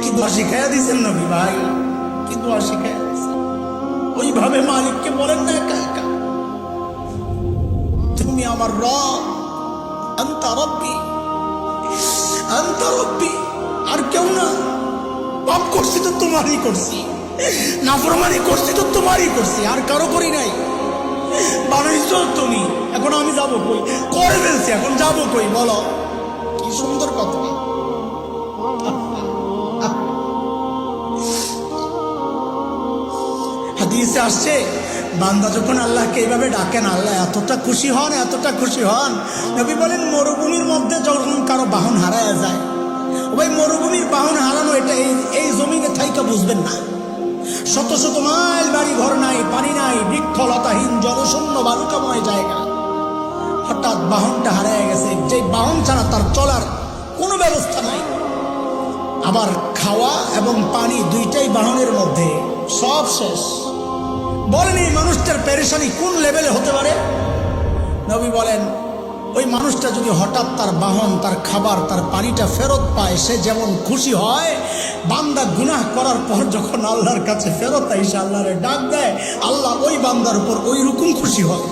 কি দোয়া শিখাইয়া দিয়েছেন নবী ভাই? কি দোয়া শিখাইয়া দিয়েছেন? ওইভাবে মালিককে বলেন না একা একা। তুমি আমার রব্বি, আন্তা রব্বি, আর কেউ না। পাপ করছি তো তোমারই করছি, নাফরমানি করছি তো তোমারই করছি, আর কারও করি নাই। বানাইছো তুমি, এখন আমি যাব কই? করে ফেলছি, এখন যাব কই? বলো। কি সুন্দর কথা। হাদিসে আসছে, বান্দা যখন আল্লাহকে এইভাবে ডাকেন, আল্লাহ এতটা খুশি হন, এতটা খুশি হন। নবী বলেন, মরুভূমির মধ্যে যখন কারও বাহন হারায় যায়, ওই মরুভূমির বাহন হারানো এটা এই এই জমিনে থাইকা বুঝবেন না। শত শত মাইল বাড়ি ঘর নাই, পানি নাই, বৃক্ষলতাহীন জলশূন্য বালুকাময় জায়গা। হঠাৎ বাহনটা হারিয়ে গেছে যে বাহন ছাড়া তার চলার কোনো ব্যবস্থা নাই। আবার খাওয়া এবং পানি দুইটাই বাহনের মধ্যে, সব শেষ। বলেন এই মানুষটার পেরেশানি কোন লেভেলে হতে পারে? নবী বলেন, ওই মানুষটা যদি হঠাৎ তার বাহন, তার খাবার, তার পানিটা ফেরত পায়, সে যেমন খুশি হয়, বান্দা গুনাহ করার পর যখন আল্লাহর কাছে ফেরত আইসা আল্লাহরে ডাক দেয়, আল্লাহ ওই বান্দার উপর ওই রকম খুশি হয়।